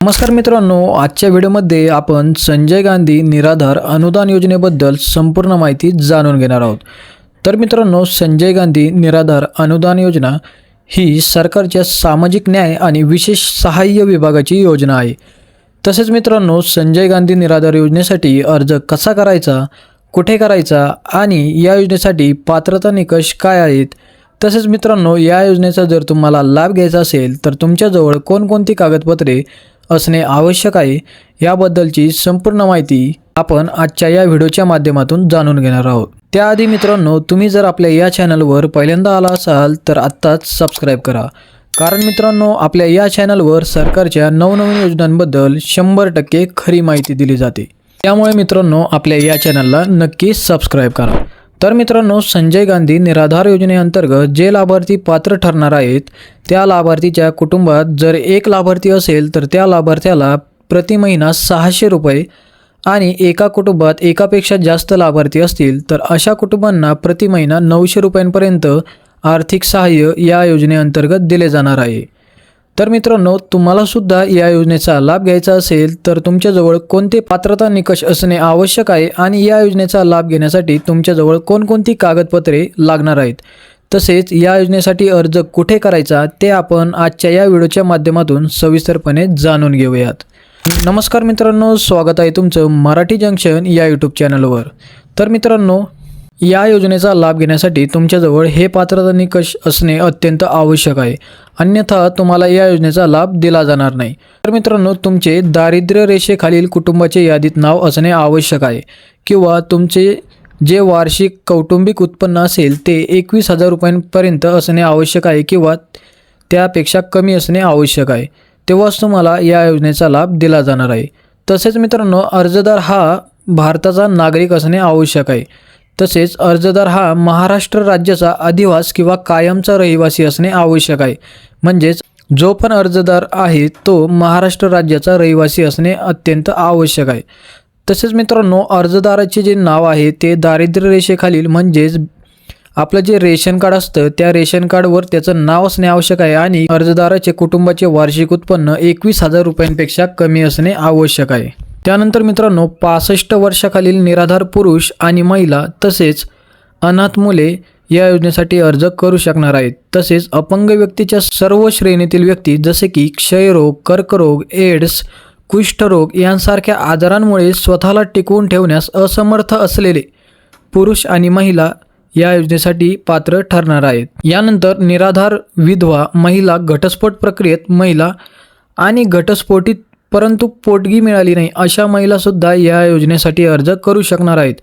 नमस्कार मित्रांनो आजच्या व्हिडिओमध्ये आपण संजय गांधी निराधार अनुदान योजनेबद्दल संपूर्ण माहिती जाणून घेणार आहोत. तर मित्रांनो संजय गांधी निराधार अनुदान योजना ही सरकारच्या सामाजिक न्याय आणि विशेष सहाय्य विभागाची योजना आहे. तसेच मित्रांनो संजय गांधी निराधार योजनेसाठी अर्ज कसा करायचा कुठे करायचा आणि या योजनेसाठी पात्रता निकष काय आहेत? तसेच मित्रांनो या योजनेचा जर तुम्हाला लाभ घ्यायचा असेल तर तुमच्याजवळ कोणकोणती कागदपत्रे असणे आवश्यक आहे. याबद्दलची संपूर्ण माहिती आपण आजच्या या व्हिडिओच्या माध्यमातून जाणून घेणार आहोत. त्याआधी मित्रांनो तुम्ही जर आपल्या या चॅनलवर पहिल्यांदा आला असाल तर आत्ताच सबस्क्राईब करा. कारण मित्रांनो आपल्या या चॅनलवर सरकारच्या नवनवीन योजनांबद्दल शंभर टक्के खरी माहिती दिली जाते. त्यामुळे मित्रांनो आपल्या या चॅनलला नक्की सबस्क्राईब करा. तर मित्रांनो संजय गांधी निराधार योजनेअंतर्गत जे लाभार्थी पात्र ठरणार आहेत त्या लाभार्थीच्या कुटुंबात जर एक लाभार्थी असेल तर त्या लाभार्थ्याला प्रति महिना सहाशे रुपये आणि एका कुटुंबात एकापेक्षा जास्त लाभार्थी असतील तर अशा कुटुंबांना प्रति महिना नऊशे रुपयांपर्यंत आर्थिक सहाय्य या योजनेअंतर्गत दिले जाणार आहे. तर मित्रांनो तुम्हाला सुद्धा या योजनेचा लाभ घ्यायचा असेल तर तुमच्याजवळ कोणते पात्रता निकष असणे आवश्यक आहे आणि या योजनेचा लाभ घेण्यासाठी तुमच्याजवळ कोणकोणती कागदपत्रे लागणार आहेत? तसेच या योजनेसाठी अर्ज कुठे करायचा ते आपण आजच्या या व्हिडिओच्या माध्यमातून सविस्तरपणे जाणून घेऊयात. नमस्कार मित्रांनो स्वागत आहे तुमचं मराठी जंक्शन या यूट्यूब चॅनलवर तर मित्रांनो या योजनेचा लाभ घेण्यासाठी तुमच्याजवळ हे पात्रता निकष असणे अत्यंत आवश्यक आहे. अन्यथा तुम्हाला या योजनेचा लाभ दिला जाणार नाही. तर मित्रांनो तुमचे दारिद्र्य रेषेखालील कुटुंबाचे यादीत नाव असणे आवश्यक आहे. किंवा तुमचे जे वार्षिक कौटुंबिक उत्पन्न असेल ते एकवीस हजार रुपयांपर्यंत असणे आवश्यक आहे किंवा त्यापेक्षा कमी असणे आवश्यक आहे. तेव्हाच तुम्हाला या योजनेचा लाभ दिला जाणार आहे. तसेच मित्रांनो अर्जदार हा भारताचा नागरिक असणे आवश्यक आहे. तसेच अर्जदार हा महाराष्ट्र राज्याचा अधिवास किंवा कायमचा रहिवासी असणे आवश्यक आहे. म्हणजेच जो पण अर्जदार आहे तो महाराष्ट्र राज्याचा रहिवासी असणे अत्यंत आवश्यक आहे. तसेच मित्रांनो अर्जदाराचे जे नाव आहे ते दारिद्र्य रेषेखालील म्हणजेच आपलं जे रेशन कार्ड असतं त्या रेशन कार्डवर त्याचं नाव असणे आवश्यक आहे आणि अर्जदाराचे कुटुंबाचे वार्षिक उत्पन्न एकवीस हजार रुपयांपेक्षा कमी असणे आवश्यक आहे. त्यानंतर मित्रांनो पासष्ट वर्षाखालील निराधार पुरुष आणि महिला तसेच अनाथ मुले या योजनेसाठी अर्ज करू शकणार आहेत. तसेच अपंग व्यक्तीच्या सर्व श्रेणीतील व्यक्ती जसे की क्षयरोग कर्करोग एड्स कुष्ठरोग यांसारख्या आजारांमुळे स्वतःला टिकवून ठेवण्यास असमर्थ असलेले पुरुष आणि महिला या योजनेसाठी पात्र ठरणार आहेत. यानंतर निराधार विधवा महिला घटस्फोट प्रक्रियेत महिला आणि घटस्फोटित परंतु पोटगी मिळाली नाही अशा महिलासुद्धा या योजनेसाठी अर्ज करू शकणार आहेत.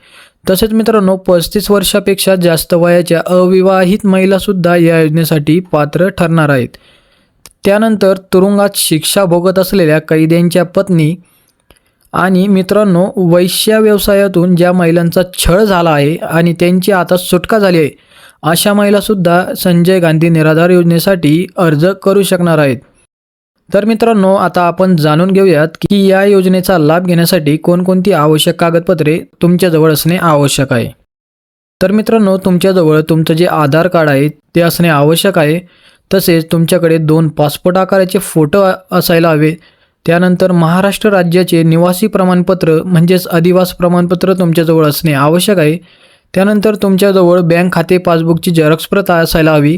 तसेच मित्रांनो पस्तीस वर्षापेक्षा जास्त वयाच्या अविवाहित महिलासुद्धा या योजनेसाठी पात्र ठरणार आहेत. त्यानंतर तुरुंगात शिक्षा भोगत असलेल्या कैद्यांच्या पत्नी आणि मित्रांनो वैश्य व्यवसायातून ज्या महिलांचा छळ झाला आहे आणि त्यांची आता सुटका झाली आहे अशा महिलासुद्धा संजय गांधी निराधार योजनेसाठी अर्ज करू शकणार आहेत. तर मित्रांनो आता आपण जाणून घेऊयात की या योजनेचा लाभ घेण्यासाठी कोणकोणती आवश्यक कागदपत्रे तुमच्याजवळ असणे आवश्यक आहे. तर मित्रांनो तुमच्याजवळ तुमचं जे आधार कार्ड आहे ते असणे आवश्यक आहे. तसेच तुमच्याकडे दोन पासपोर्ट आकाराचे फोटो असायला हवे. त्यानंतर महाराष्ट्र राज्याचे निवासी प्रमाणपत्र म्हणजेच अधिवास प्रमाणपत्र तुमच्याजवळ असणे आवश्यक आहे. त्यानंतर तुमच्याजवळ बँक खाते पासबुकची झेरॉक्स प्रत असायला हवी.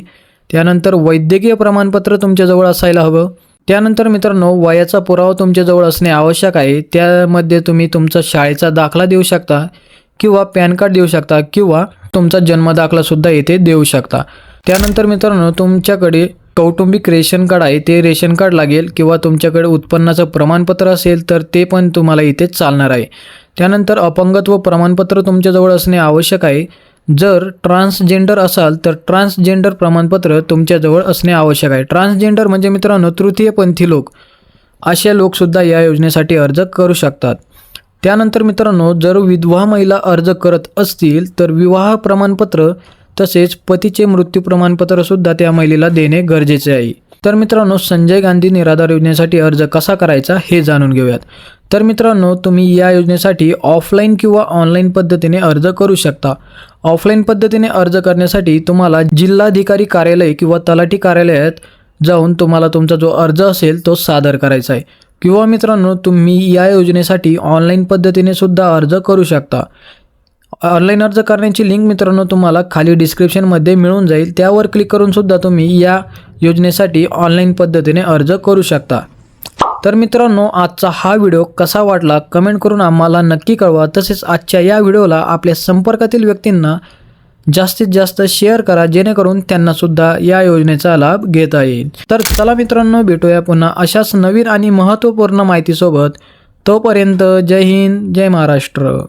त्यानंतर वैद्यकीय प्रमाणपत्र तुमच्याजवळ असायला हवं. त्यानंतर मित्रांनो वयाचा पुरावा तुमच्याजवळ असणे आवश्यक आहे. त्यामध्ये तुम्ही तुमचा शाळेचा दाखला देऊ शकता किंवा पॅन कार्ड देऊ शकता किंवा तुमचा जन्मदाखलासुद्धा येथे देऊ शकता. त्यानंतर मित्रांनो तुमच्याकडे कौटुंबिक रेशन कार्ड आहे. ते रेशन कार्ड लागेल किंवा तुमच्याकडे उत्पन्नाचं प्रमाणपत्र असेल तर ते पण तुम्हाला इथे चालणार आहे. त्यानंतर अपंगत्व प्रमाणपत्र तुमच्याजवळ असणे आवश्यक आहे. जर ट्रान्सजेंडर असाल तर ट्रान्सजेंडर प्रमाणपत्र तुमच्याजवळ असणे आवश्यक आहे. ट्रान्सजेंडर म्हणजे मित्रांनो तृतीयपंथी लोक. असे लोकसुद्धा या योजनेसाठी अर्ज करू शकतात. त्यानंतर मित्रांनो जर विधवा महिला अर्ज करत असतील तर विवाह प्रमाणपत्र तसेच पतीचे मृत्यू प्रमाणपत्रसुद्धा त्या महिलेला देणे गरजेचे आहे. तर मित्रांनो संजय गांधी निराधार योजनेसाठी अर्ज कसा करायचा हे जाणून घेऊयात. तर मित्रांनो तुम्ही या योजनेसाठी ऑफलाईन किंवा ऑनलाईन पद्धतीने अर्ज करू शकता. ऑफलाईन पद्धतीने अर्ज करण्यासाठी तुम्हाला जिल्हाधिकारी कार्यालय किंवा तलाठी कार्यालयात जाऊन तुम्हाला तुमचा जो अर्ज असेल तो सादर करायचा आहे. किंवा मित्रांनो तुम्ही या योजनेसाठी ऑनलाईन पद्धतीने सुद्धा अर्ज करू शकता. ऑनलाईन अर्ज करण्याची लिंक मित्रांनो तुम्हाला खाली डिस्क्रिप्शनमध्ये मिळून जाईल. त्यावर क्लिक करून सुद्धा तुम्ही या योजनेसाठी ऑनलाईन पद्धतीने अर्ज करू शकता. तर मित्रांनो आजचा हा व्हिडिओ कसा वाटला कमेंट करून आम्हाला नक्की कळवा. तसेच आजच्या या व्हिडिओला आपल्या संपर्कातील व्यक्तींना जास्तीत जास्त शेअर करा जेणेकरून त्यांनासुद्धा या योजनेचा लाभ घेता येईल. तर चला मित्रांनो भेटूया पुन्हा अशाच नवीन आणि महत्त्वपूर्ण माहितीसोबत. तोपर्यंत जय हिंद जय महाराष्ट्र.